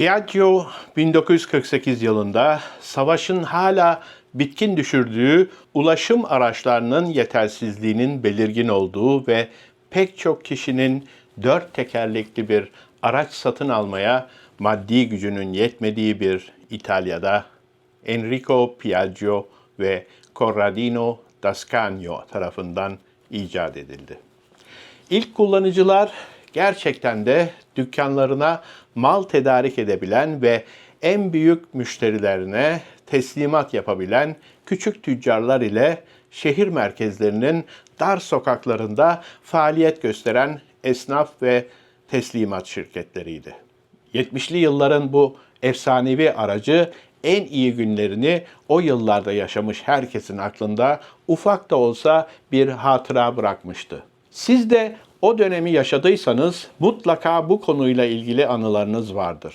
Piaggio 1948 yılında savaşın hala bitkin düşürdüğü ulaşım araçlarının yetersizliğinin belirgin olduğu ve pek çok kişinin dört tekerlekli bir araç satın almaya maddi gücünün yetmediği bir İtalya'da Enrico Piaggio ve Corradino Dascagno tarafından icat edildi. İlk kullanıcılar gerçekten de dükkanlarına mal tedarik edebilen ve en büyük müşterilerine teslimat yapabilen küçük tüccarlar ile şehir merkezlerinin dar sokaklarında faaliyet gösteren esnaf ve teslimat şirketleriydi. 70'li yılların bu efsanevi aracı en iyi günlerini o yıllarda yaşamış herkesin aklında ufak da olsa bir hatıra bırakmıştı. Siz de o dönemi yaşadıysanız mutlaka bu konuyla ilgili anılarınız vardır.